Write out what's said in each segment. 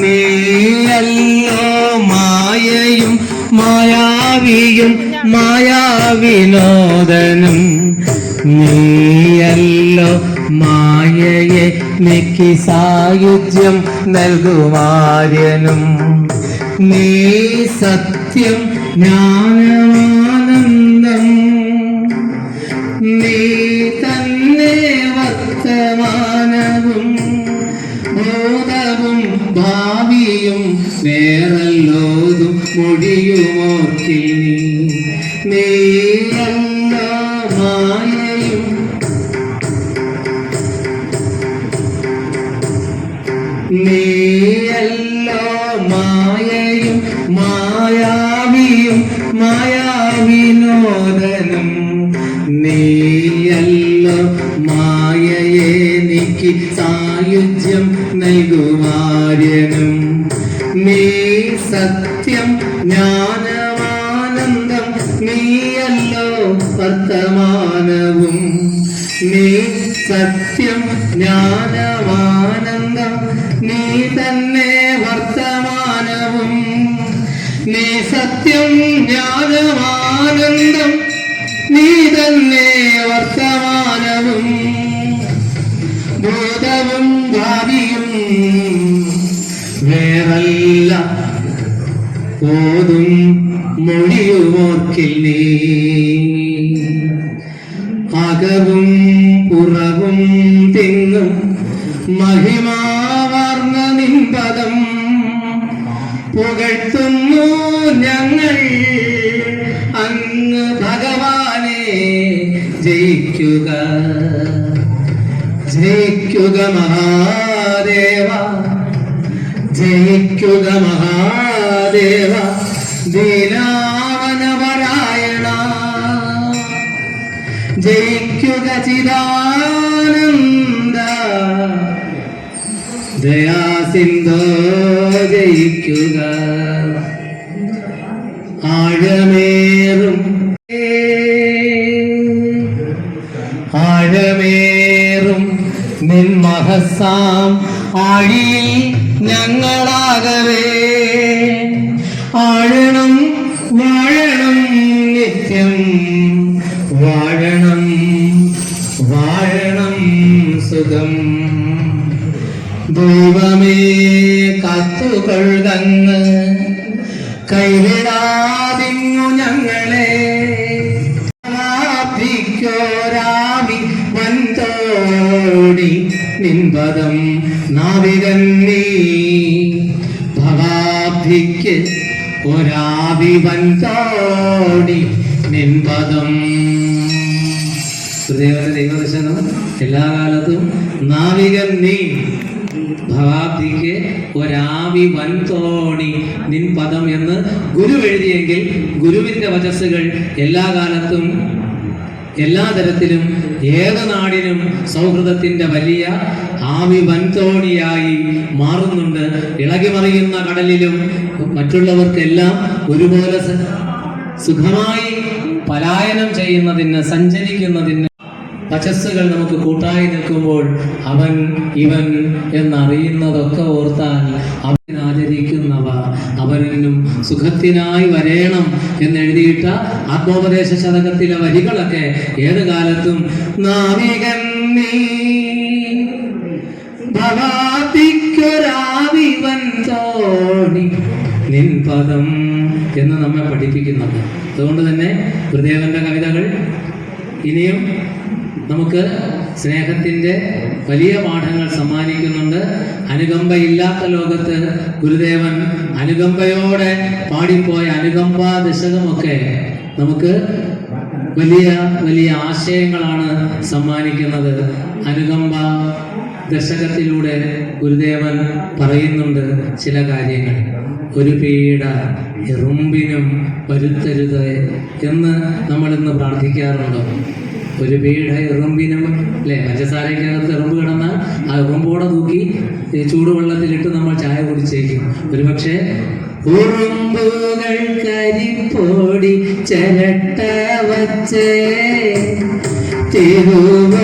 നീയല്ലോ മായയും മായാവിയും മായാവിനോദനും. നീയല്ലോ മായയെ നിക്കി സായുജ്യം നൽകുമാര്യനും നീ സത്യം ജ്ഞാനമാനന്ദം മായയും നീയല്ലോ മായയും മായാവിയും മായാവിനോദനും. നീയല്ലോ മായയെ നീക്കി സായുജ്യം നൽകുമാര്യനും നീ സത്യം വർത്തമാനവും നീ സത്യം ജ്ഞാനമാനന്ദം നീ തന്നെ വർത്തമാനവും നീ സത്യം ജ്ഞാനമാനന്ദം നീ തന്നെ വർത്തമാനവും ഭൂതവും ഭാവിയും വേറല്ല. ഓതും മൊഴിയുമോർക്കിൽ പുറവും തിങ്ങും മഹിമാവർണ നിൻപദം പുകഴ്ത്തുന്നു ഞങ്ങൾ. അങ്ങ് ഭഗവാനെ ജയിക്കുക. ജയിക്കുക മഹാദേവ. ജയിക്കുക മഹാദേവ. ദീനാവനപരായണ. ജയിക്കുക ചിദാനന്ദ ദയാസിന്ധോ ജയിക്കുക. ആഴമേറും. ആഴമേറും. നിൻ മഹസാം ആഴിയിൽ ഞങ്ങളാകവേ. ആഴണം സുഖം ദൈവമേ കാത്തുകൊഴുതങ്ങ് കൈവിടാതിങ്ങു ഞങ്ങളെ. ോരാമി വൻതോടി നിൻപദം നാവികൻ നീ. ഭവാഭിക്ക് ഒരാവി വൻതോടി നിൻപദം. ഹൃദയവന ദൈവദർശനം എല്ലാ കാലത്തും നാവികൻ നീ ഭവാബ്ദിക്ക് ഒരാവി വൻതോണി നിൻ പദം എന്ന് ഗുരു എഴുതിയെങ്കിൽ ഗുരുവിന്റെ വചസ്സുകൾ എല്ലാ കാലത്തും എല്ലാ തരത്തിലും ഏത് നാടിനും സൗഹൃദത്തിന്റെ വലിയ ആവി വൻതോണിയായി മാറുന്നുണ്ട്. ഇളകി മറിയുന്ന കടലിലും മറ്റുള്ളവർക്കെല്ലാം ഒരുപോലെ സുഖമായി പലായനം ചെയ്യുന്നതിന് സഞ്ചരിക്കുന്നതിന് വചസ്സുകൾ നമുക്ക് കൂട്ടായി നിൽക്കുമ്പോൾ അവൻ ഇവൻ എന്നറിയുന്നതൊക്കെ ഓർത്താൽ അവൻ ആചരിക്കുന്നവ അവനും സുഖത്തിനായി വരേണം എന്നെഴുതിയിട്ട ആത്മോപദേശ ശതകത്തിലെ വരികളൊക്കെ ഏത് കാലത്തും നാവികൻ നീ ഭവാതിക്കൊരാവിവൻ നിൻ പദം എന്ന് നമ്മെ പഠിപ്പിക്കുന്നുണ്ട്. അതുകൊണ്ട് തന്നെ ഗുരുദേവന്റെ കവിതകൾ ഇനിയും നമുക്ക് സ്നേഹത്തിന്റെ വലിയ പാഠങ്ങൾ സമ്മാനിക്കുന്നുണ്ട്. അനുകമ്പയില്ലാത്ത ലോകത്ത് ഗുരുദേവൻ അനുകമ്പയോടെ പാടിപ്പോയ അനുകമ്പ ദശകമൊക്കെ നമുക്ക് വലിയ വലിയ ആശയങ്ങളാണ് സമ്മാനിക്കുന്നത്. അനുകമ്പ ദശകത്തിലൂടെ ഗുരുദേവൻ പറയുന്നുണ്ട് ചില കാര്യങ്ങൾ. ഒരു പീഡ എറുമ്പിനും വരുത്തരുത് എന്ന് നമ്മൾ ഇന്ന് പ്രാർത്ഥിക്കാറുണ്ടോ. ഒരു വീട് എറുമ്പിനും അല്ലേ? പഞ്ചസാരയ്ക്കകത്ത് ഇറുമ്പ് കിടന്നാൽ ആ ഇറുമ്പോടെ തൂക്കി ചൂടുവെള്ളത്തിലിട്ട് നമ്മൾ ചായ കുടിച്ചേക്കും. ഒരുപക്ഷെ ഉറുമ്പുകൾ കരിപ്പോടി ചിരട്ട വച്ചേ. തിരുവോണ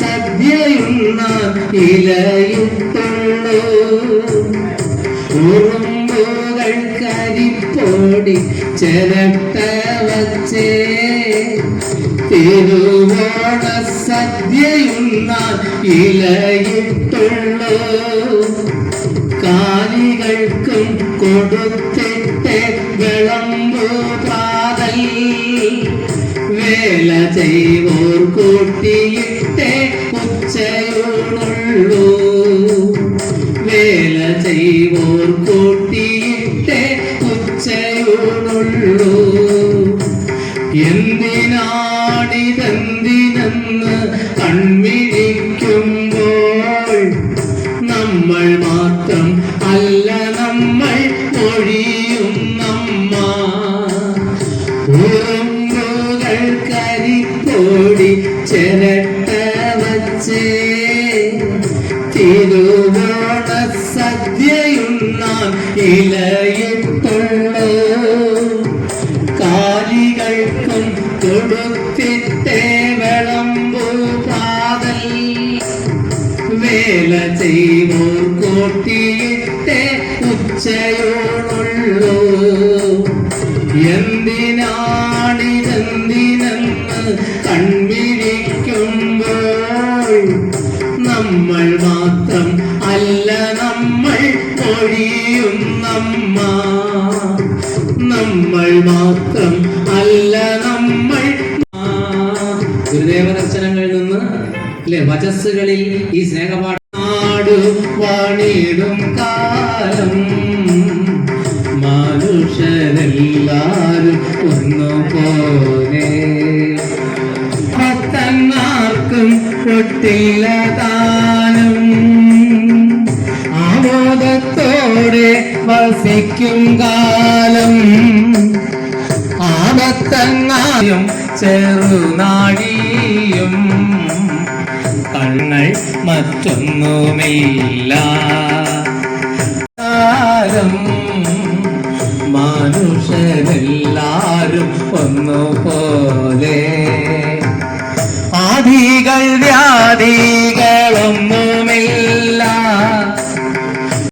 സദ്യയുണ്ണ ഇലയിട്ടുള്ളൂ ഉറുമ്പുകൾ കരിപ്പോടി ചിരട്ട വച്ചേ. തിരുവോണ സദ്യയുണ്ണ ഇലയിട്ടുള്ളൂ കാലികൾക്കും കൊടുത്തിട്ട് വിളമ്പു പ്രാതൽ വേല ചെയ്വോർ കൂട്ടിയിട്ടേ ഉച്ചയോടുള്ളൂ വേല ചെയ്വോർ കൺമിഴിക്കുമ്പോൾ നമ്മൾ മാത്രം അല്ല നമ്മൾ മൊഴിയും നമ്മ ഉറുമ്പുകൾ കരിപ്പോടി ചിരട്ട വച്ചേ തിരുവോണ സദ്യയുണ്ണാൻ ഇലയിട്ടുള്ളൂ വേല ചെയ്വോർ കോട്ടിയിട്ടേ ഉച്ചയോണുള്ളൂ എന്തിനാണിതെന്തിനെന്ന് കൺവിരിക്കുമ്പോൾ നമ്മൾ മാത്രം അല്ല നമ്മൾ ഒഴിയും നമ്മ. നമ്മൾ മാത്രം അല്ല നമ്മൾ ഗുരുദേവ അല്ലെ? വചസ്സുകളിൽ ഈ വാണിടും കാലം. മനുഷ്യരെല്ലാരും ഒന്നുപോലെ ഭക്തന്മാർക്കും പൊട്ടില്ല താനും. ആമോദത്തോടെ വസിക്കും കാലം. ആപത്തങ്ങായും ചെറുനാഴിയും കണ്ണൾ മറ്റൊന്നുമില്ല. മനുഷ്യരെല്ലാരും ഒന്നുപോലെ. ആദികൾ വ്യാധികളൊന്നുമില്ല.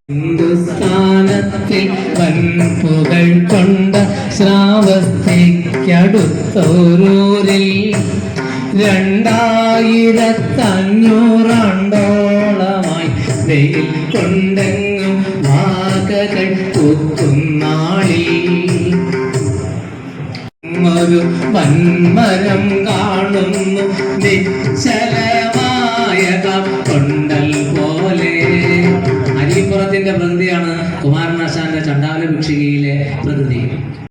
ഹിന്ദുസ്ഥാനത്തിൽ വൻപുകൾ കൊണ്ട ശ്രാവസ്തിക്കടുത്തോരൂരിൽ രണ്ടായിരത്തഞ്ഞൂറാണ്ടോളമായി വെയിൽ കൊണ്ടെങ്ങും വാകകൾ പൂക്കുന്നാളിൽ ഒരു വൻമരം കാണുന്നു നിശ്ചലമായ കൊണ്ടൽ പോലെ. അരിപ്പുറത്തിന്റെ പ്രകൃതിയാണ് കുമാരനാശാന്റെ ചണ്ടാല ഭിക്ഷികയിലെ പ്രകൃതി